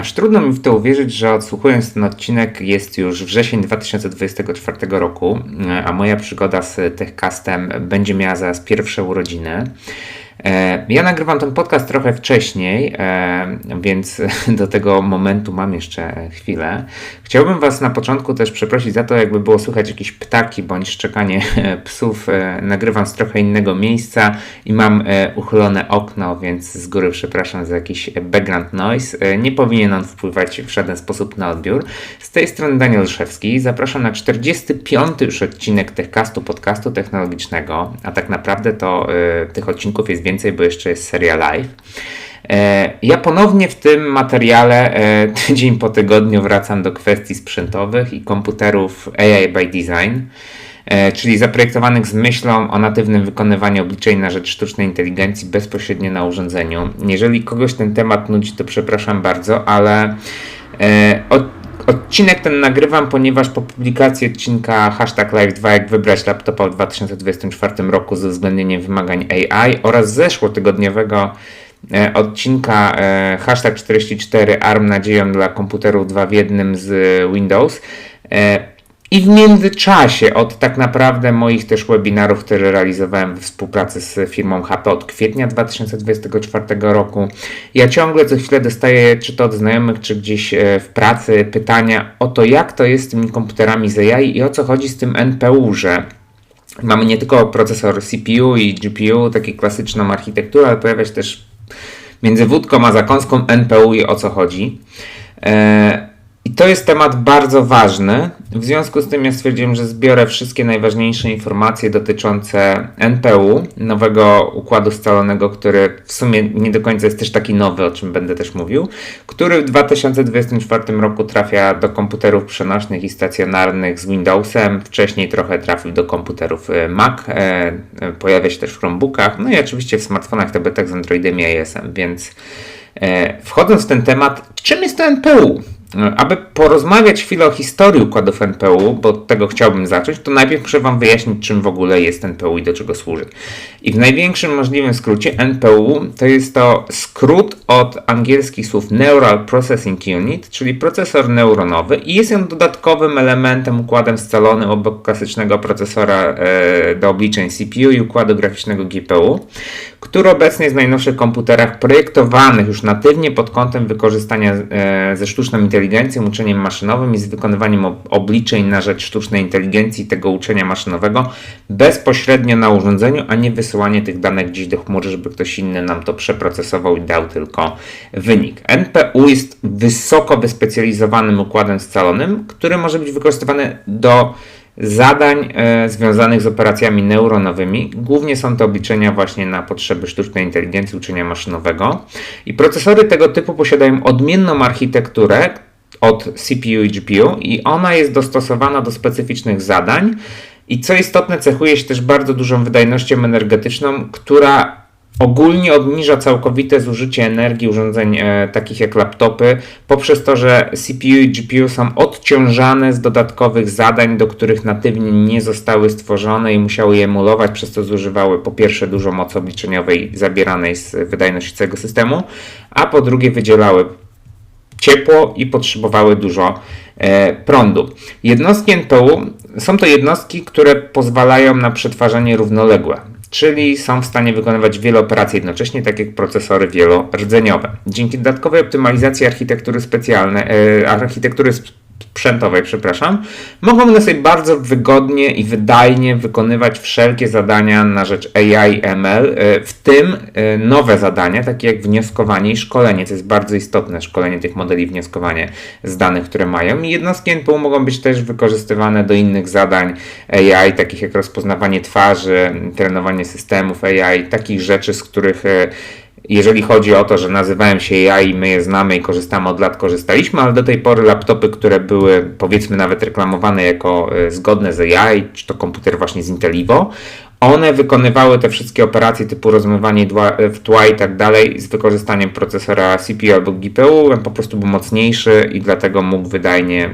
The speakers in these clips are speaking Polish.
Aż trudno mi w to uwierzyć, że odsłuchując ten odcinek jest już wrzesień 2024 roku, a moja przygoda z Techcastem będzie miała zaraz pierwsze urodziny. E, ja nagrywam ten podcast trochę wcześniej, e, więc do tego momentu mam jeszcze chwilę. Chciałbym Was na początku też przeprosić za to, jakby było słychać jakieś ptaki bądź szczekanie psów. E, nagrywam z trochę innego miejsca i mam uchylone okno, więc z góry przepraszam za jakiś background noise. Nie powinien on wpływać w żaden sposób na odbiór. Z tej strony Daniel Szewski. Zapraszam na 45. już odcinek Techcastu, podcastu technologicznego, a tak naprawdę to tych odcinków jest więcej więcej, bo jeszcze jest seria live. E, ja ponownie w tym materiale e, tydzień po tygodniu wracam do kwestii sprzętowych i komputerów AI by Design, e, czyli zaprojektowanych z myślą o natywnym wykonywaniu obliczeń na rzecz sztucznej inteligencji bezpośrednio na urządzeniu. Jeżeli kogoś ten temat nudzi, to przepraszam bardzo, ale od Odcinek ten nagrywam, ponieważ po publikacji odcinka hashtag Live 2 jak wybrać laptopa w 2024 roku ze uwzględnieniem wymagań AI oraz zeszłotygodniowego e, odcinka e, hashtag 44 ARM nadzieją dla komputerów 2 w jednym z Windows. E, i w międzyczasie od tak naprawdę moich też webinarów, które realizowałem w współpracy z firmą HP od kwietnia 2024 roku, ja ciągle co chwilę dostaję, czy to od znajomych, czy gdzieś e, w pracy, pytania o to, jak to jest z tymi komputerami z AI i o co chodzi z tym NPU, że mamy nie tylko procesor CPU i GPU, taką klasyczną architekturę, ale pojawia się też między wódką a zakąską NPU i o co chodzi. E, i to jest temat bardzo ważny. W związku z tym ja stwierdziłem, że zbiorę wszystkie najważniejsze informacje dotyczące NPU, nowego układu scalonego, który w sumie nie do końca jest też taki nowy, o czym będę też mówił, który w 2024 roku trafia do komputerów przenośnych i stacjonarnych z Windowsem. Wcześniej trochę trafił do komputerów e, Mac, e, e, pojawia się też w Chromebookach, no i oczywiście w smartfonach tabletach z Androidem i iOS-em, więc wchodząc w ten temat, czym jest to NPU? Aby porozmawiać chwilę o historii układów NPU, bo od tego chciałbym zacząć, to najpierw muszę Wam wyjaśnić, czym w ogóle jest NPU i do czego służy. I w największym możliwym skrócie NPU to jest to skrót od angielskich słów Neural Processing Unit, czyli procesor neuronowy i jest on dodatkowym elementem, układem scalonym obok klasycznego procesora e, do obliczeń CPU i układu graficznego GPU, który obecnie jest w najnowszych komputerach projektowanych już natywnie pod kątem wykorzystania e, ze sztuczną inteligencją, uczeniem maszynowym i z wykonywaniem obliczeń na rzecz sztucznej inteligencji tego uczenia maszynowego bezpośrednio na urządzeniu, a nie wysyłanie tych danych gdzieś do chmury, żeby ktoś inny nam to przeprocesował i dał tylko wynik. NPU jest wysoko wyspecjalizowanym układem scalonym, który może być wykorzystywany do zadań e, związanych z operacjami neuronowymi. Głównie są to obliczenia właśnie na potrzeby sztucznej inteligencji, uczenia maszynowego. I procesory tego typu posiadają odmienną architekturę od CPU i GPU i ona jest dostosowana do specyficznych zadań. I co istotne, cechuje się też bardzo dużą wydajnością energetyczną, która ogólnie obniża całkowite zużycie energii urządzeń e, takich jak laptopy poprzez to, że CPU i GPU są odciążane z dodatkowych zadań, do których natywnie nie zostały stworzone i musiały je emulować, przez co zużywały po pierwsze dużo mocy obliczeniowej zabieranej z wydajności całego systemu, a po drugie wydzielały ciepło i potrzebowały dużo e, prądu. Jednostki NPU są to jednostki, które pozwalają na przetwarzanie równoległe czyli są w stanie wykonywać wiele operacji jednocześnie, tak jak procesory wielordzeniowe. Dzięki dodatkowej optymalizacji architektury specjalnej, e, architektury sprzętowej, przepraszam, mogą one sobie bardzo wygodnie i wydajnie wykonywać wszelkie zadania na rzecz AI ML, e, w tym e, nowe zadania, takie jak wnioskowanie i szkolenie, co jest bardzo istotne, szkolenie tych modeli wnioskowanie z danych, które mają. I jednostki NPU mogą być też wykorzystywane do innych zadań AI, takich jak rozpoznawanie twarzy, trenowanie systemów AI, takich rzeczy, z których e, jeżeli chodzi o to, że nazywałem się ja i my je znamy i korzystamy od lat, korzystaliśmy, ale do tej pory laptopy, które były powiedzmy nawet reklamowane jako e, zgodne z AI, czy to komputer właśnie z Intelivo, one wykonywały te wszystkie operacje typu rozmywanie w tła i tak dalej z wykorzystaniem procesora CPU albo GPU. Po prostu był mocniejszy i dlatego mógł wydajnie,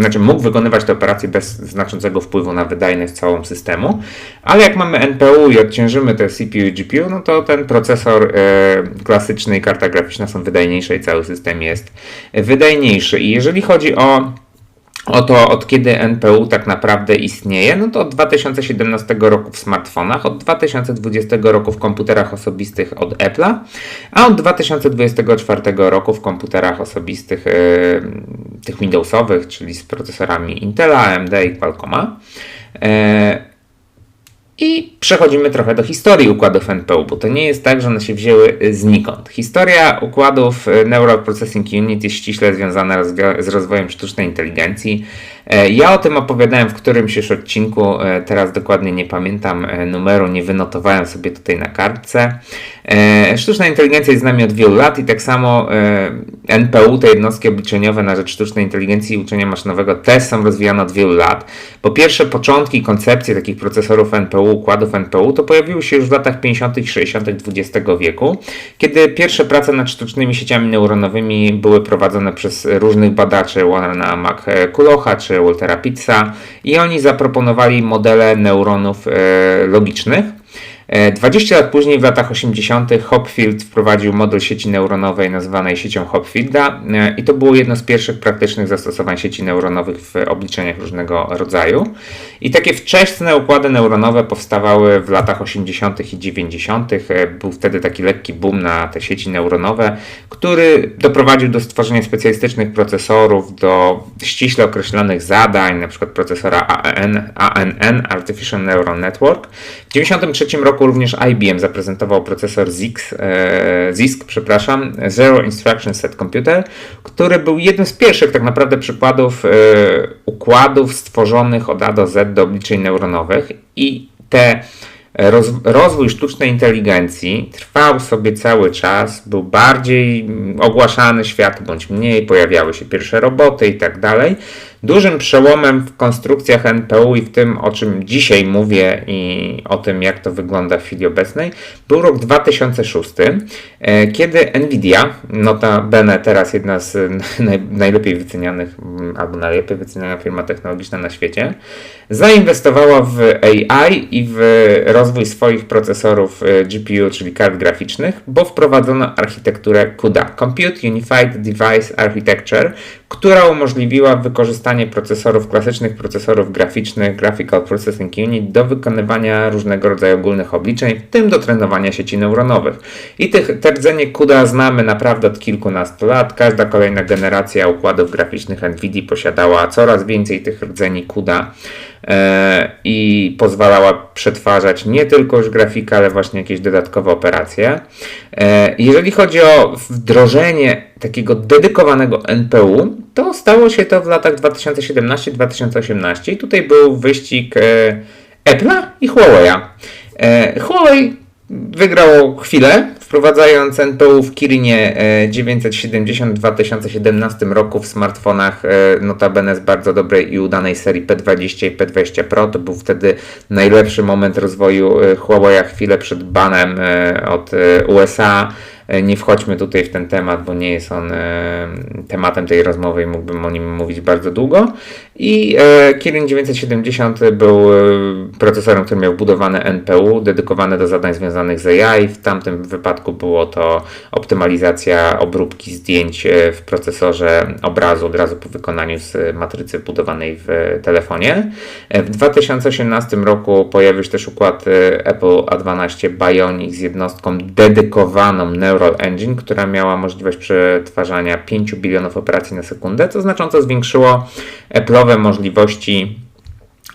znaczy mógł wykonywać te operacje bez znaczącego wpływu na wydajność całą systemu. Ale jak mamy NPU i odciążymy te CPU i GPU, no to ten procesor e, klasyczny i karta graficzna są wydajniejsze i cały system jest wydajniejszy. I jeżeli chodzi o o to, od kiedy NPU tak naprawdę istnieje, no to od 2017 roku w smartfonach, od 2020 roku w komputerach osobistych od Apple'a, a od 2024 roku w komputerach osobistych yy, tych Windowsowych, czyli z procesorami Intela, AMD i Qualcomma. Yy, i przechodzimy trochę do historii układów NPU, bo to nie jest tak, że one się wzięły znikąd. Historia układów e, Neural Processing Unit jest ściśle związana z rozwojem sztucznej inteligencji. E, ja o tym opowiadałem w którymś już odcinku, e, teraz dokładnie nie pamiętam numeru, nie wynotowałem sobie tutaj na kartce. Sztuczna inteligencja jest z nami od wielu lat i tak samo NPU, te jednostki obliczeniowe na rzecz sztucznej inteligencji i uczenia maszynowego też są rozwijane od wielu lat. Po pierwsze, początki, koncepcje takich procesorów NPU układów NPU, to pojawiły się już w latach 50. i 60. XX wieku, kiedy pierwsze prace nad sztucznymi sieciami neuronowymi były prowadzone przez różnych badaczy, Warrena McCullocha czy Waltera Pitza i oni zaproponowali modele neuronów e, logicznych. 20 e, lat później, w latach 80., Hopfield wprowadził model sieci neuronowej nazwanej siecią Hopfielda e, i to było jedno z pierwszych praktycznych zastosowań sieci neuronowych w obliczeniach różnego rodzaju. I takie wczesne układy neuronowe powstawały w latach 80. i 90. E, był wtedy taki lekki boom na te sieci neuronowe, który doprowadził do stworzenia specjalistycznych procesorów, do ściśle określonych zadań, np. procesora ANN, Artificial Neural Network. W 1993 roku roku również IBM zaprezentował procesor ZISC, e, przepraszam, Zero Instruction Set Computer, który był jednym z pierwszych tak naprawdę przykładów e, układów stworzonych od A do Z do obliczeń neuronowych i te Roz, rozwój sztucznej inteligencji trwał sobie cały czas, był bardziej ogłaszany świat bądź mniej, pojawiały się pierwsze roboty i tak dalej. Dużym przełomem w konstrukcjach NPU i w tym, o czym dzisiaj mówię i o tym, jak to wygląda w chwili obecnej, był rok 2006, e, kiedy Nvidia, notabene teraz jedna z najlepiej wycenianych albo najlepiej wyceniana firma technologiczna na świecie, zainwestowała w AI i w rozwój swoich procesorów e, GPU, czyli kart graficznych, bo wprowadzono architekturę CUDA, Compute Unified Device Architecture, która umożliwiła wykorzystanie procesorów, klasycznych procesorów graficznych, Graphical Processing Unit, do wykonywania różnego rodzaju ogólnych obliczeń, w tym do trenowania sieci neuronowych. I tych, te rdzenie CUDA znamy naprawdę od kilkunastu lat. Każda kolejna generacja układów graficznych NVIDIA posiadała coraz więcej tych rdzeni CUDA. E, i pozwalała przetwarzać nie tylko już grafikę, ale właśnie jakieś dodatkowe operacje. E, jeżeli chodzi o wdrożenie takiego dedykowanego NPU, to stało się to w latach 2017-2018 i tutaj był wyścig e, Apple'a i Huawei'a. Huawei wygrał chwilę, wprowadzając NPU w Kirinie 970 w 2017 roku w smartfonach e, notabene z bardzo dobrej i udanej serii P20 i P20 Pro. To był wtedy najlepszy moment rozwoju e, Huawei chwilę przed banem e, od USA. Nie wchodźmy tutaj w ten temat, bo nie jest on tematem tej rozmowy i mógłbym o nim mówić bardzo długo. I e, Kirin 970 był procesorem, który miał budowany NPU, dedykowany do zadań związanych z AI. W tamtym wypadku było to optymalizacja obróbki zdjęć w procesorze obrazu od razu po wykonaniu z matrycy budowanej w telefonie. W 2018 roku pojawił się też układ Apple A12 Bionic z jednostką dedykowaną Neural Engine, która miała możliwość przetwarzania 5 bilionów operacji na sekundę, co znacząco zwiększyło Apple'owe możliwości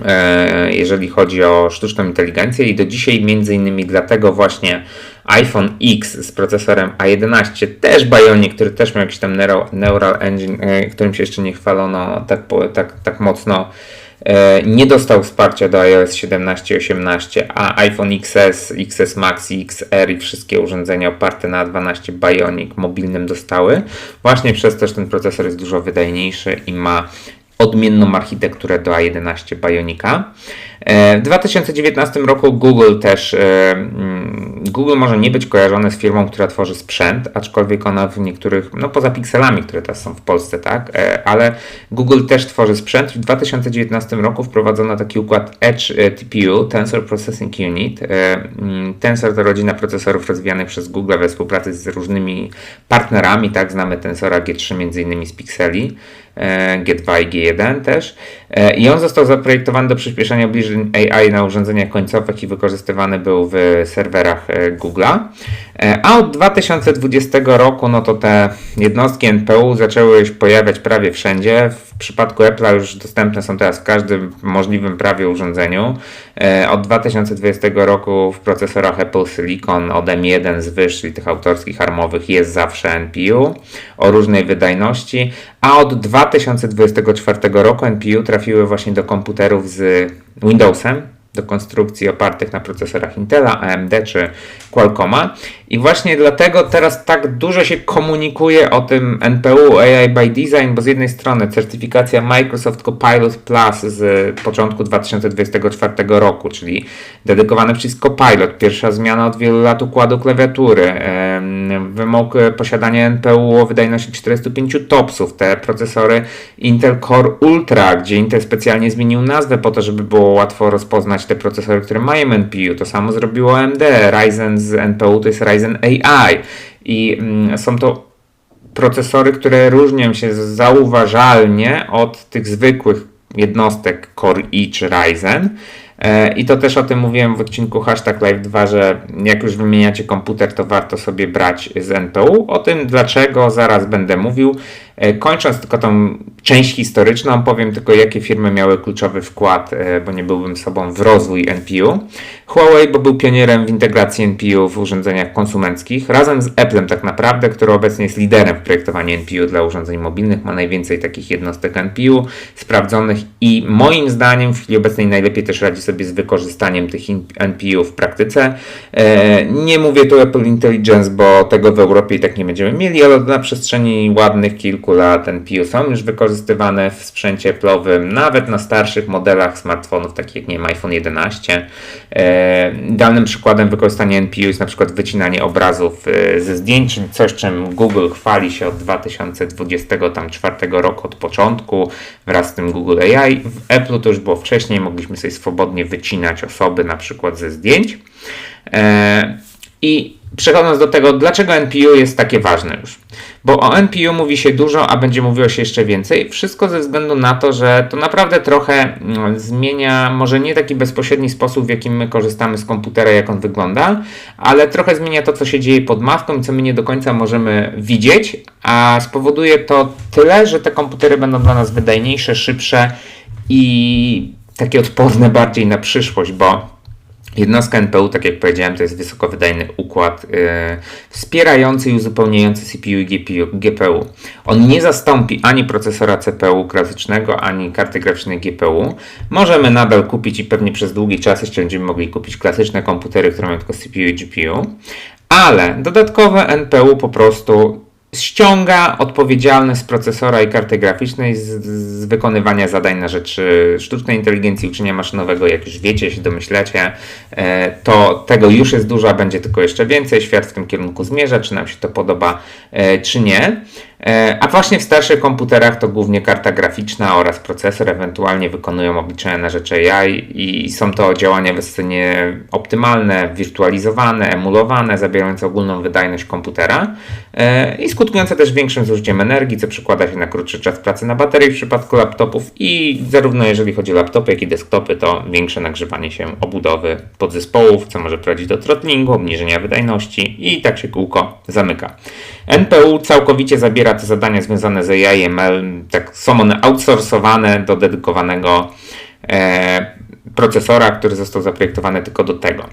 e, jeżeli chodzi o sztuczną inteligencję i do dzisiaj między innymi dlatego właśnie iPhone X z procesorem A11, też Bionic, który też miał jakiś tam Neural Engine, e, którym się jeszcze nie chwalono tak, tak, tak mocno, E, nie dostał wsparcia do iOS 17 i 18, a iPhone XS, XS Max XR i wszystkie urządzenia oparte na 12 Bionic mobilnym dostały. Właśnie przez to, że ten procesor jest dużo wydajniejszy i ma odmienną architekturę do A11 Bionica. E, w 2019 roku Google też, e, mm, Google może nie być kojarzone z firmą, która tworzy sprzęt, aczkolwiek ona w niektórych, no poza pikselami, które teraz są w Polsce, tak, e, ale Google też tworzy sprzęt. W 2019 roku wprowadzono taki układ Edge TPU, Tensor Processing Unit. Mm, Tensor to rodzina procesorów rozwijanych przez Google we współpracy z różnymi partnerami, tak, znamy Tensora G3 między innymi z Pixeli. G2 i G1 też. I on został zaprojektowany do przyspieszenia obliczeń AI na urządzeniach końcowych i wykorzystywany był w serwerach Google'a. A od 2020 roku no to te jednostki NPU zaczęły się pojawiać prawie wszędzie. Przypadku Apple'a już dostępne są teraz w każdym możliwym prawie urządzeniu. Od 2020 roku w procesorach Apple Silicon od M1 zwyż, czyli tych autorskich armowych jest zawsze NPU o różnej wydajności, a od 2024 roku NPU trafiły właśnie do komputerów z Windowsem, do konstrukcji opartych na procesorach Intela, AMD czy Qualcomma. I właśnie dlatego teraz tak dużo się komunikuje o tym NPU AI by Design, bo z jednej strony certyfikacja Microsoft Copilot Plus z początku 2024 roku, czyli dedykowany przycisk Copilot, pierwsza zmiana od wielu lat układu klawiatury, wymóg posiadania NPU o wydajności 45 topsów, te procesory Intel Core Ultra, gdzie Intel specjalnie zmienił nazwę po to, żeby było łatwo rozpoznać te procesory, które mają NPU. To samo zrobiło AMD, Ryzen z NPU to jest Ryzen AI i mm, są to procesory, które różnią się zauważalnie od tych zwykłych jednostek Core i czy Ryzen. E, I to też o tym mówiłem w odcinku hashtag Live 2, że jak już wymieniacie komputer, to warto sobie brać z NPU. O tym dlaczego zaraz będę mówił. E, kończąc tylko tą część historyczną, powiem tylko jakie firmy miały kluczowy wkład, e, bo nie byłbym sobą w rozwój NPU. Huawei, bo był pionierem w integracji NPU w urządzeniach konsumenckich, razem z Applem tak naprawdę, który obecnie jest liderem w projektowaniu NPU dla urządzeń mobilnych, ma najwięcej takich jednostek NPU sprawdzonych i moim zdaniem w chwili obecnej najlepiej też radzi sobie z wykorzystaniem tych NPU w praktyce. E, nie mówię tu Apple Intelligence, bo tego w Europie i tak nie będziemy mieli, ale na przestrzeni ładnych kilku lat NPU są już wykorzystywane w sprzęcie Apple'owym, nawet na starszych modelach smartfonów, takich jak nie wiem, iPhone 11. E, Dalnym przykładem wykorzystania NPU jest na przykład wycinanie obrazów e, ze zdjęć, coś czym Google chwali się od 2024 roku, od początku, wraz z tym Google AI. W Apple to już było wcześniej, mogliśmy sobie swobodnie wycinać osoby na przykład ze zdjęć. E, I Przechodząc do tego, dlaczego NPU jest takie ważne już. Bo o NPU mówi się dużo, a będzie mówiło się jeszcze więcej. Wszystko ze względu na to, że to naprawdę trochę mm, zmienia, może nie taki bezpośredni sposób, w jakim my korzystamy z komputera, jak on wygląda, ale trochę zmienia to, co się dzieje pod maską i co my nie do końca możemy widzieć, a spowoduje to tyle, że te komputery będą dla nas wydajniejsze, szybsze i takie odporne bardziej na przyszłość, bo Jednostka NPU, tak jak powiedziałem, to jest wysokowydajny układ yy, wspierający i uzupełniający CPU i GPU, GPU. On nie zastąpi ani procesora CPU klasycznego, ani karty graficznej GPU. Możemy nadal kupić i pewnie przez długi czas jeszcze będziemy mogli kupić klasyczne komputery, które mają tylko CPU i GPU, ale dodatkowe NPU po prostu ściąga odpowiedzialność z procesora i karty graficznej z, z, wykonywania zadań na rzecz sztucznej inteligencji, uczenia maszynowego, jak już wiecie, się domyślacie, e, to tego już jest dużo, a będzie tylko jeszcze więcej. Świat w tym kierunku zmierza, czy nam się to podoba, e, czy nie. E, a właśnie w starszych komputerach to głównie karta graficzna oraz procesor ewentualnie wykonują obliczenia na rzecz AI i są to działania wysoce optymalne, wirtualizowane, emulowane, zabierające ogólną wydajność komputera e, i skutkujące też większym zużyciem energii, co przekłada się na krótszy czas pracy na baterii w przypadku laptopów i zarówno jeżeli chodzi o laptopy, jak i desktopy, to większe nagrzewanie się obudowy podzespołów, co może prowadzić do throttlingu, obniżenia wydajności i tak się kółko zamyka. NPU całkowicie zabiera te zadania związane z AI, ML, tak są one outsourcowane do dedykowanego e, procesora, który został zaprojektowany tylko do tego.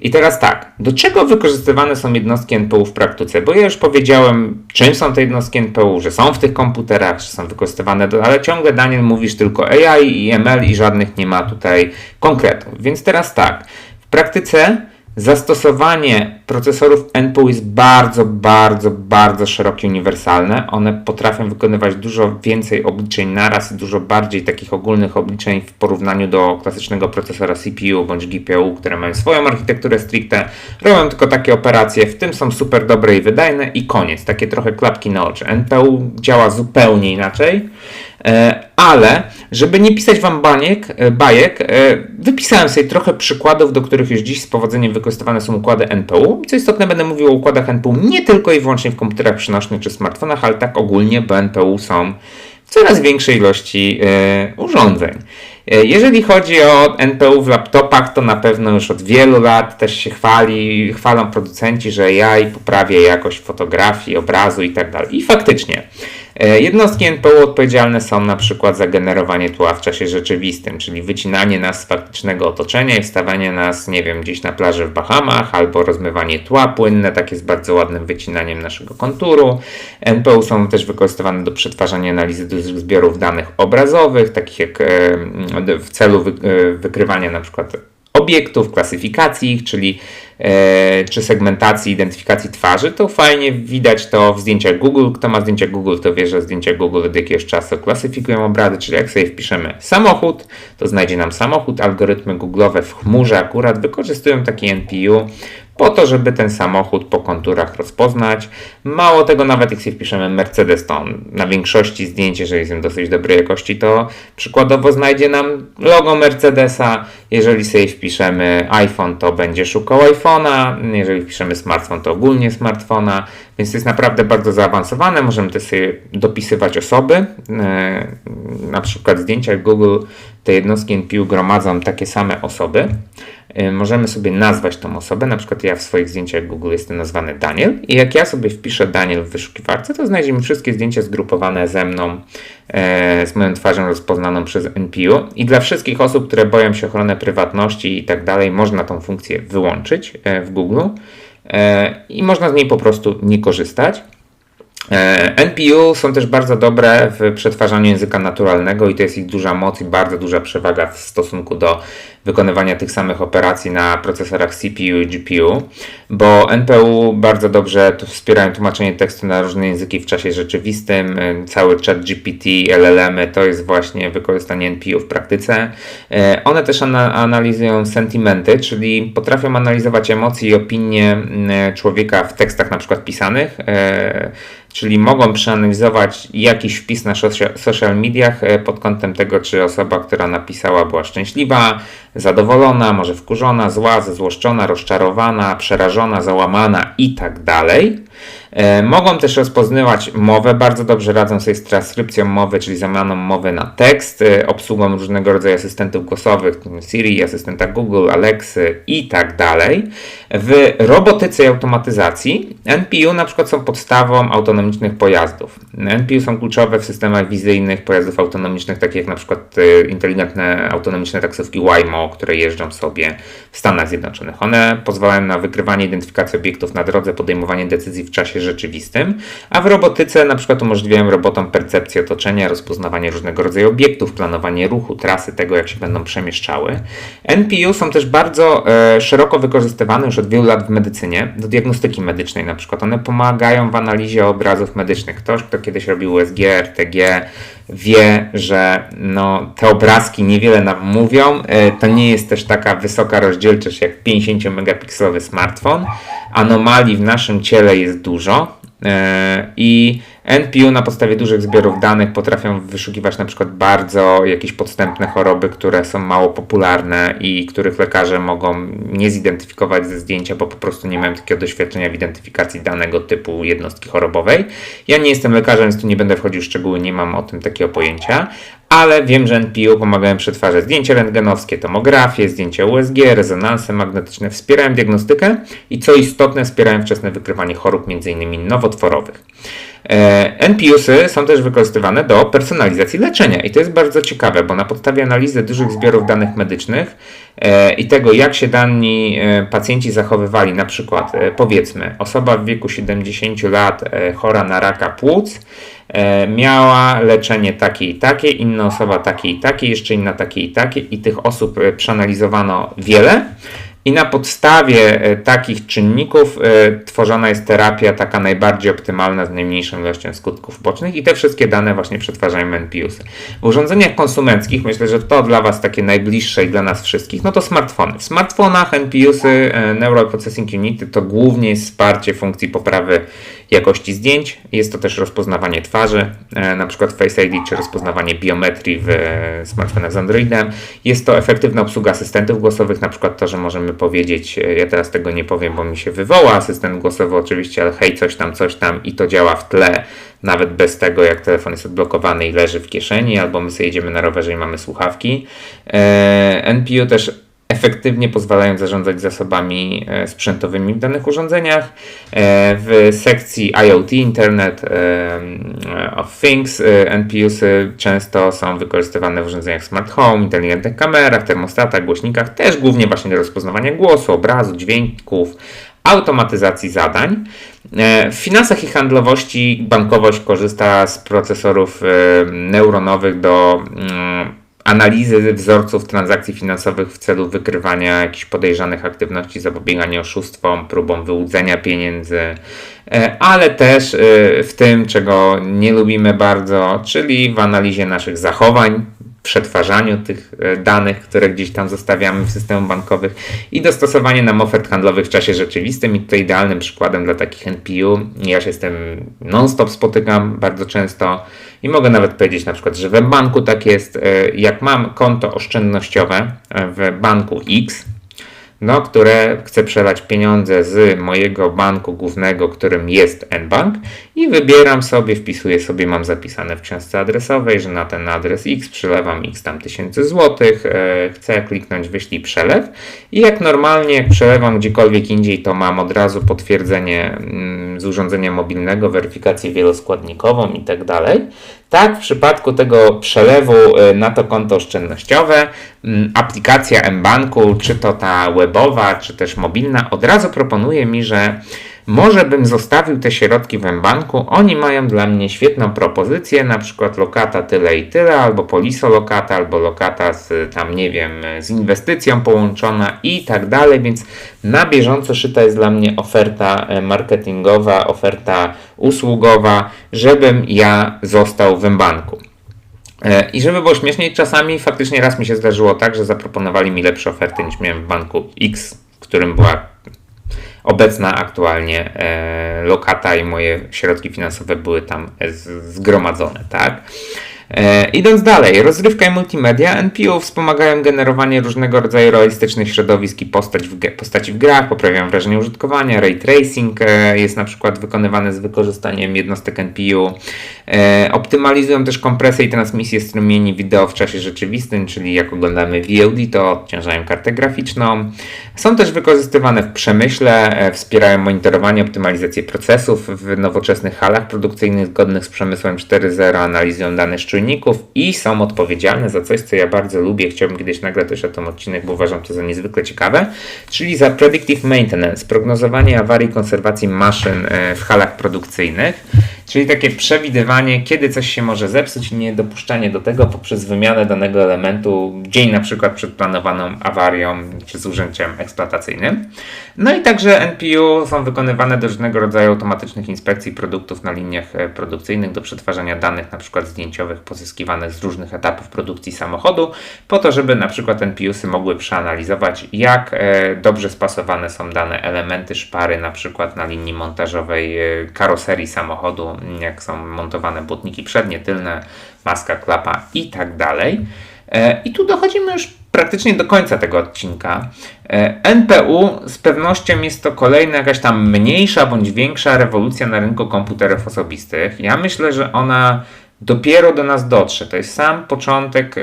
I teraz tak, do czego wykorzystywane są jednostki NPU w praktyce? Bo ja już powiedziałem, czym są te jednostki NPU, że są w tych komputerach, że są wykorzystywane, do, ale ciągle Daniel mówisz tylko AI i ML i żadnych nie ma tutaj konkretów. Więc teraz tak, w praktyce Zastosowanie procesorów NPU jest bardzo, bardzo, bardzo szerokie, uniwersalne. One potrafią wykonywać dużo więcej obliczeń naraz i dużo bardziej takich ogólnych obliczeń w porównaniu do klasycznego procesora CPU bądź GPU, które mają swoją architekturę stricte, robią tylko takie operacje, w tym są super dobre i wydajne i koniec. Takie trochę klapki na oczy. NPU działa zupełnie inaczej. E, ale żeby nie pisać wam baniek, e, bajek, e, wypisałem sobie trochę przykładów, do których już dziś z powodzeniem wykorzystywane są układy NPU. Co istotne, będę mówił o układach NPU nie tylko i wyłącznie w komputerach przynośnych czy smartfonach, ale tak ogólnie, bo NPU są w coraz większej ilości urządzeń. Jeżeli chodzi o NPU w laptopach, to na pewno już od wielu lat też się chwali, chwalą producenci, że AI poprawia jakość fotografii, obrazu i tak. I faktycznie. E, jednostki NPU odpowiedzialne są na przykład za generowanie tła w czasie rzeczywistym, czyli wycinanie nas z faktycznego otoczenia i wstawanie nas, nie wiem, gdzieś na plaży w Bahamach, albo rozmywanie tła płynne, takie z bardzo ładnym wycinaniem naszego konturu. NPU są też wykorzystywane do przetwarzania analizy dużych zbiorów danych obrazowych, takich jak e, w celu e, wykrywania na przykład obiektów, klasyfikacji ich, czyli e, czy segmentacji, identyfikacji twarzy, to fajnie widać to w zdjęciach Google. Kto ma zdjęcia Google, to wie, że zdjęcia Google od jakiegoś czasu klasyfikują obrazy, czyli jak sobie wpiszemy samochód, to znajdzie nam samochód. Algorytmy Google'owe w chmurze akurat wykorzystują taki NPU po to, żeby ten samochód po konturach rozpoznać. Mało tego, nawet sobie wpiszemy Mercedes, to na większości zdjęć, jeżeli są dosyć dobrej jakości, to przykładowo znajdzie nam logo Mercedesa. Jeżeli sobie wpiszemy iPhone, to będzie szukał iPhone'a. Jeżeli wpiszemy smartfon, to ogólnie smartfona. Więc to jest naprawdę bardzo zaawansowane. Możemy też sobie dopisywać osoby. E, na przykład w zdjęciach Google te jednostki NPU gromadzą takie same osoby. E, możemy sobie nazwać tą osobę. Na przykład ja w swoich zdjęciach Google jestem nazwany Daniel i jak ja sobie wpiszę Daniel w wyszukiwarce, to znajdziemy wszystkie zdjęcia zgrupowane ze mną, e, z moją twarzą rozpoznaną przez NPU i dla wszystkich osób, które boją się ochrony prywatności i tak dalej, można tą funkcję wyłączyć w Google i można z niej po prostu nie korzystać. E, NPU są też bardzo dobre w przetwarzaniu języka naturalnego i to jest ich duża moc i bardzo duża przewaga w stosunku do wykonywania tych samych operacji na procesorach CPU i GPU, bo NPU bardzo dobrze wspierają tłumaczenie tekstu na różne języki w czasie rzeczywistym. E, cały chat GPT, LLM to jest właśnie wykorzystanie NPU w praktyce. E, one też analizują sentymenty, czyli potrafią analizować emocje i opinie człowieka w tekstach na przykład pisanych czyli mogą przeanalizować jakiś wpis na social mediach e, pod kątem tego, czy osoba, która napisała, była szczęśliwa, zadowolona, może wkurzona, zła, zezłoszczona, rozczarowana, przerażona, załamana i tak dalej. E, mogą też rozpoznawać mowę, bardzo dobrze radzą sobie z transkrypcją mowy, czyli zamianą mowy na tekst, e, obsługą różnego rodzaju asystentów głosowych, Siri, asystenta Google, Alexy i tak dalej. W robotyce i automatyzacji NPU na przykład są podstawą autonomicznych pojazdów. NPU są kluczowe w systemach wizyjnych pojazdów autonomicznych, takich jak na przykład e, inteligentne autonomiczne taksówki Waymo, które jeżdżą sobie w Stanach Zjednoczonych. One pozwalają na wykrywanie, identyfikację obiektów na drodze, podejmowanie decyzji w czasie rzeczywistym, a w robotyce na przykład umożliwiają robotom percepcję otoczenia, rozpoznawanie różnego rodzaju obiektów, planowanie ruchu, trasy tego, jak się będą przemieszczały. NPU są też bardzo e, szeroko wykorzystywane już od wielu lat w medycynie, do diagnostyki medycznej na przykład. One pomagają w analizie obrazów medycznych. Ktoś, kto kiedyś robił USG, RTG, wie, że no, te obrazki niewiele nam mówią. E, to nie jest też taka wysoka rozdzielczość jak 50-megapikselowy smartfon. Anomalii w naszym ciele jest dużo e, i NPU na podstawie dużych zbiorów danych potrafią wyszukiwać na przykład bardzo jakieś podstępne choroby, które są mało popularne i których lekarze mogą nie zidentyfikować ze zdjęcia, bo po prostu nie mają takiego doświadczenia w identyfikacji danego typu jednostki chorobowej. Ja nie jestem lekarzem, więc tu nie będę wchodził w szczegóły, nie mam o tym takiego pojęcia, ale wiem, że NPU pomagają przetwarzać zdjęcia rentgenowskie, tomografię, zdjęcia USG, rezonanse magnetyczne, wspierają diagnostykę i co istotne, wspierają wczesne wykrywanie chorób, m.in. nowotworowych. E, NPUsy są też wykorzystywane do personalizacji leczenia i to jest bardzo ciekawe, bo na podstawie analizy dużych zbiorów danych medycznych e, i tego, jak się dani e, pacjenci zachowywali, na przykład powiedzmy osoba w wieku 70 lat chora na raka płuc, miała leczenie takie i takie, inna osoba takie i takie, jeszcze inna takie i takie i tych osób przeanalizowano wiele I na podstawie e, takich czynników e, tworzona jest terapia taka najbardziej optymalna z najmniejszą ilością skutków bocznych i te wszystkie dane właśnie przetwarzajmy NPUsy. W urządzeniach konsumenckich myślę, że to dla Was takie najbliższe i dla nas wszystkich, no to smartfony. W smartfonach NPUsy, e, Neural Processing Unity to głównie jest wsparcie funkcji poprawy jakości zdjęć. Jest to też rozpoznawanie twarzy, na przykład Face ID czy rozpoznawanie biometrii w smartfonach z Androidem. Jest to efektywna obsługa asystentów głosowych, na przykład to, że możemy powiedzieć, e, ja teraz tego nie powiem, bo mi się wywoła asystent głosowy oczywiście, ale hej, coś tam, coś tam i to działa w tle, nawet bez tego, jak telefon jest odblokowany i leży w kieszeni, albo my sobie jedziemy na rowerze i mamy słuchawki. E, NPU też efektywnie pozwalają zarządzać zasobami e, sprzętowymi w danych urządzeniach. E, w sekcji IoT, Internet e, of Things, NPUsy często są wykorzystywane w urządzeniach smart home, inteligentnych kamerach, termostatach, głośnikach, też głównie właśnie do rozpoznawania głosu, obrazu, dźwięków, automatyzacji zadań. W finansach i handlowości bankowość korzysta z procesorów neuronowych do mm, analizy wzorców transakcji finansowych w celu wykrywania jakichś podejrzanych aktywności, zapobiegania oszustwom, próbom wyłudzenia pieniędzy, e, ale też e, w tym, czego nie lubimy bardzo, czyli w analizie naszych zachowań, przetwarzaniu tych e, danych, które gdzieś tam zostawiamy w systemach bankowych i dostosowanie nam ofert handlowych w czasie rzeczywistym. I tutaj idealnym przykładem dla takich NPU, ja się z tym non-stop spotykam bardzo często i mogę nawet powiedzieć na przykład, że w banku tak jest, e, jak mam konto oszczędnościowe w banku X, no, które chce przelać pieniądze z mojego banku głównego, którym jest NBank i wybieram sobie, wpisuję sobie, mam zapisane w książce adresowej, że na ten adres X przelewam X tam tysięcy złotych, e, chcę kliknąć wyślij przelew i jak normalnie jak przelewam gdziekolwiek indziej, to mam od razu potwierdzenie mm, z urządzenia mobilnego, weryfikację wieloskładnikową i tak dalej. Tak, w przypadku tego przelewu e, na to konto oszczędnościowe, mm, aplikacja mBanku, czy to ta webowa, czy też mobilna, od razu proponuje mi, że może bym zostawił te środki w banku. Oni mają dla mnie świetną propozycję, na przykład lokata tyle i tyle, albo poliso lokata, albo lokata z tam, nie wiem, z inwestycją połączona i tak dalej, więc na bieżąco szyta jest dla mnie oferta e, marketingowa, oferta usługowa, żebym ja został w banku. E, I żeby było śmieszniej, czasami faktycznie raz mi się zdarzyło tak, że zaproponowali mi lepsze oferty niż miałem w banku X, w którym była obecna aktualnie e, lokata i moje środki finansowe były tam zgromadzone, tak? E, idąc dalej, rozrywka i multimedia, NPU wspomagają generowanie różnego rodzaju realistycznych środowisk i postać w, postaci w grach, poprawiają wrażenie użytkowania, ray tracing e, jest na przykład wykonywany z wykorzystaniem jednostek NPU, e, optymalizują też kompresję i transmisję strumieni wideo w czasie rzeczywistym, czyli jak oglądamy VOD, to odciążają kartę graficzną. Są też wykorzystywane w przemyśle, e, wspierają monitorowanie, optymalizację procesów w nowoczesnych halach produkcyjnych zgodnych z przemysłem 4.0, analizują dane z czujników i są odpowiedzialne za coś, co ja bardzo lubię. Chciałbym kiedyś nagrać też o tym odcinek, bo uważam to za niezwykle ciekawe, czyli za predictive maintenance, prognozowanie awarii konserwacji maszyn e, w halach produkcyjnych. Czyli takie przewidywanie, kiedy coś się może zepsuć i niedopuszczanie do tego poprzez wymianę danego elementu dzień na przykład przed planowaną awarią czy zużyciem eksploatacyjnym. No i także NPU są wykonywane do różnego rodzaju automatycznych inspekcji produktów na liniach e, produkcyjnych do przetwarzania danych na przykład zdjęciowych pozyskiwanych z różnych etapów produkcji samochodu po to, żeby na przykład NPUsy mogły przeanalizować jak e, dobrze spasowane są dane elementy szpary na przykład na linii montażowej e, karoserii samochodu jak są montowane błotniki przednie, tylne, maska, klapa i tak dalej. E, I tu dochodzimy już praktycznie do końca tego odcinka. E, NPU z pewnością jest to kolejna jakaś tam mniejsza bądź większa rewolucja na rynku komputerów osobistych. Ja myślę, że ona dopiero do nas dotrze. To jest sam początek e,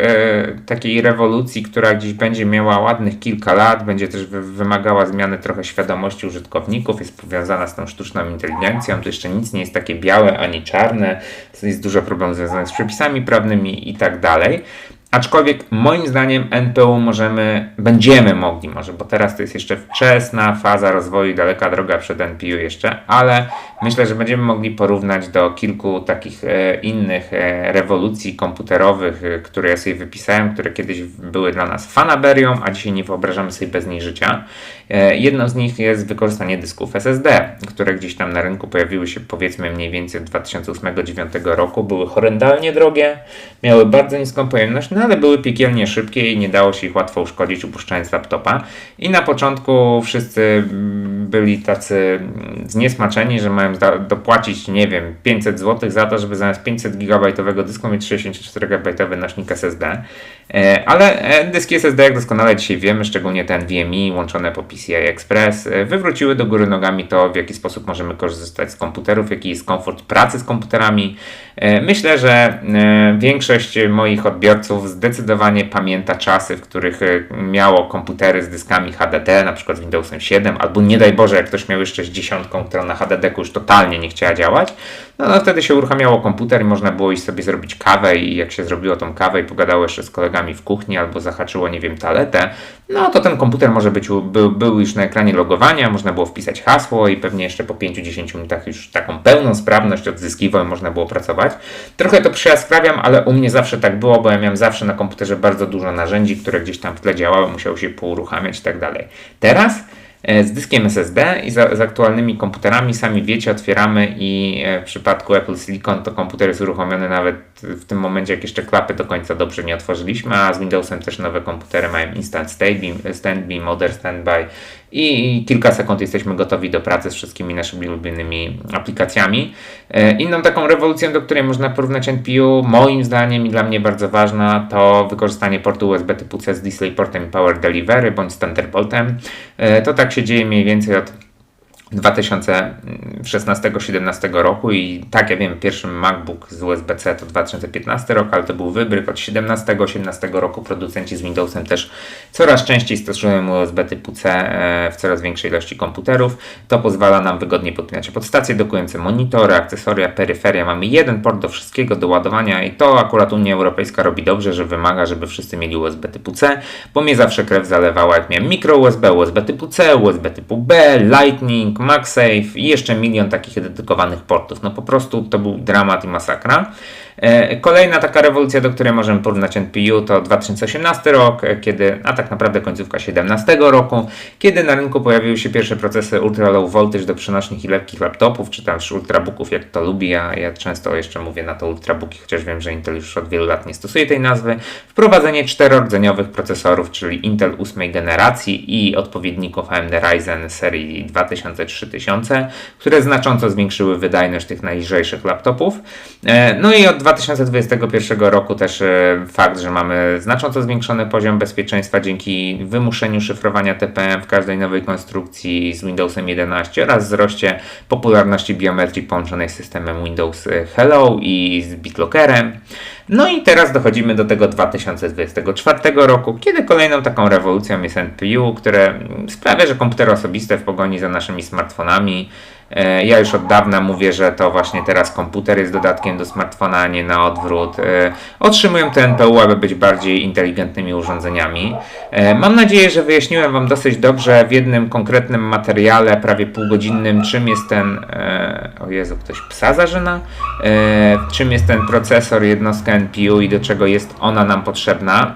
takiej rewolucji, która gdzieś będzie miała ładnych kilka lat, będzie też wy, wymagała zmiany trochę świadomości użytkowników, jest powiązana z tą sztuczną inteligencją. To jeszcze nic nie jest takie białe ani czarne, jest dużo problemów związanych z przepisami prawnymi i tak dalej. Aczkolwiek moim zdaniem NPU możemy, będziemy mogli może, bo teraz to jest jeszcze wczesna faza rozwoju, daleka droga przed NPU jeszcze, ale myślę, że będziemy mogli porównać do kilku takich e, innych e, rewolucji komputerowych, e, które ja sobie wypisałem, które kiedyś były dla nas fanaberią, a dzisiaj nie wyobrażamy sobie bez niej życia. E, jedną z nich jest wykorzystanie dysków SSD, które gdzieś tam na rynku pojawiły się powiedzmy mniej więcej od 2008-2009 roku, były horrendalnie drogie, miały bardzo niską pojemność, no ale były piekielnie szybkie i nie dało się ich łatwo uszkodzić upuszczając laptopa. I na początku wszyscy byli tacy zniesmaczeni, że mają dopłacić, nie wiem, 500 zł za to, żeby zamiast 500 GB dysku mieć 64 GB nośnik SSD. E, ale e, dyski SSD, jak doskonale dzisiaj wiemy, szczególnie ten VMI łączone po PCI Express, e, wywróciły do góry nogami to, w jaki sposób możemy korzystać z komputerów, jaki jest komfort pracy z komputerami. Myślę, że większość moich odbiorców zdecydowanie pamięta czasy, w których miało komputery z dyskami HDD, na przykład z Windowsem 7, albo nie daj Boże, jak ktoś miał jeszcze z dziesiątką, która na HDD już totalnie nie chciała działać, no, no wtedy się uruchamiało komputer i można było iść sobie zrobić kawę i jak się zrobiło tą kawę i pogadało jeszcze z kolegami w kuchni albo zahaczyło, nie wiem, taletę, no to ten komputer może być, był, był już na ekranie logowania, można było wpisać hasło i pewnie jeszcze po 5-10 minutach już taką pełną sprawność odzyskiwał i można było pracować. Trochę to przejaskrawiam, ale u mnie zawsze tak było, bo ja miałem zawsze na komputerze bardzo dużo narzędzi, które gdzieś tam w tle działały, musiały się pouruchamiać i tak dalej. Teraz E, z dyskiem SSD i z, z, aktualnymi komputerami. Sami wiecie, otwieramy i e, w przypadku Apple Silicon to komputer jest uruchomiony nawet w tym momencie, jak jeszcze klapy do końca dobrze nie otworzyliśmy, a z Windowsem też nowe komputery mają Instant Standby, standby Modern Standby i kilka sekund jesteśmy gotowi do pracy z wszystkimi naszymi ulubionymi aplikacjami. E, inną taką rewolucją, do której można porównać NPU, moim zdaniem i dla mnie bardzo ważna, to wykorzystanie portu USB typu C z DisplayPortem i Power Delivery bądź Thunderboltem. E, to tak się dzieje mniej więcej od 2016-17 roku i tak ja wiem, pierwszy MacBook z USB-C to 2015 rok, ale to był wybryk od 17-18 roku. Producenci z Windowsem też coraz częściej stosują USB typu C e, w coraz większej ilości komputerów. To pozwala nam wygodnie podpinać podstacje dokujące monitory, akcesoria, peryferia. Mamy jeden port do wszystkiego, do ładowania i to akurat Unia Europejska robi dobrze, że wymaga, żeby wszyscy mieli USB typu C, bo mnie zawsze krew zalewała jak miałem mikro USB, USB typu C, USB typu B, Lightning, MagSafe i jeszcze milion takich dedykowanych portów. No po prostu to był dramat i masakra. E, kolejna taka rewolucja, do której możemy porównać NPU, to 2018 rok, e, kiedy, a tak naprawdę końcówka 2017 roku, kiedy na rynku pojawiły się pierwsze procesy ultra low voltage do przenośnych i lekkich laptopów, czy też ultrabooków, jak to lubi. Ja, ja często jeszcze mówię na to ultrabooki, chociaż wiem, że Intel już od wielu lat nie stosuje tej nazwy. Wprowadzenie czterordzeniowych procesorów, czyli Intel 8 generacji i odpowiedników AMD Ryzen serii 2000-3000, które znacząco zwiększyły wydajność tych najlżejszych laptopów. E, no i od 2021 roku też e, fakt, że mamy znacząco zwiększony poziom bezpieczeństwa dzięki wymuszeniu szyfrowania TPM w każdej nowej konstrukcji z Windowsem 11 oraz wzroście popularności biometrii połączonej z systemem Windows Hello i z BitLockerem. No i teraz dochodzimy do tego 2024 roku, kiedy kolejną taką rewolucją jest NPU, które sprawia, że komputery osobiste w pogoni za naszymi smartfonami E, ja już od dawna mówię, że to właśnie teraz komputer jest dodatkiem do smartfona, a nie na odwrót. E, otrzymują te NPU, aby być bardziej inteligentnymi urządzeniami. E, mam nadzieję, że wyjaśniłem Wam dosyć dobrze w jednym konkretnym materiale, prawie półgodzinnym, czym jest ten. O Jezu, ktoś psa zażyna? Czym jest ten procesor, jednostka NPU i do czego jest ona nam potrzebna.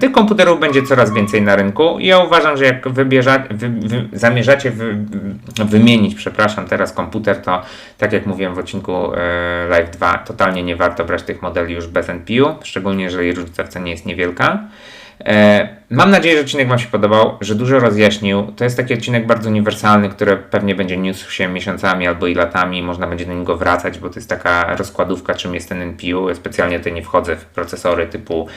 Tych komputerów będzie coraz więcej na rynku i ja uważam, że jak wybierza, wy, wy, zamierzacie wy, wymienić, przepraszam, teraz komputer, to tak jak mówiłem w odcinku e, Live 2, totalnie nie warto brać tych modeli już bez NPU, szczególnie jeżeli różnica w cenie jest niewielka. E, mam nadzieję, że odcinek Wam się podobał, że dużo rozjaśnił. To jest taki odcinek bardzo uniwersalny, który pewnie będzie niósł się miesiącami albo i latami. Można będzie do niego wracać, bo to jest taka rozkładówka, czym jest ten NPU. Ja specjalnie tutaj nie wchodzę w procesory typu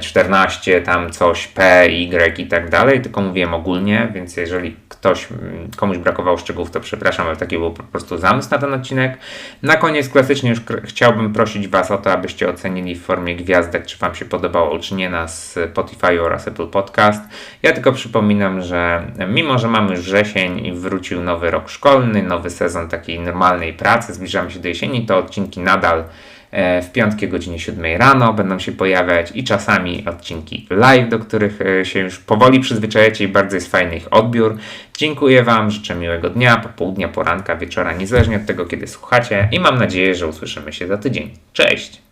14, e, tam coś P, Y i tak dalej, tylko mówiłem ogólnie, więc jeżeli ktoś, mm, komuś brakowało szczegółów, to przepraszam, ale taki był po prostu zamysł na ten odcinek. Na koniec klasycznie już chciałbym prosić Was o to, abyście ocenili w formie gwiazdek, czy Wam się podobało, czy nie na Spotify oraz Apple Podcast. Ja tylko przypominam, że mimo, że mamy już wrzesień i wrócił nowy rok szkolny, nowy sezon takiej normalnej pracy, zbliżamy się do jesieni, to odcinki nadal W piątki o godzinie 7 rano będą się pojawiać i czasami odcinki live, do których e, się już powoli przyzwyczajacie i bardzo jest fajny ich odbiór. Dziękuję Wam, życzę miłego dnia, popołudnia, poranka, wieczora, niezależnie od tego, kiedy słuchacie i mam nadzieję, że usłyszymy się za tydzień. Cześć!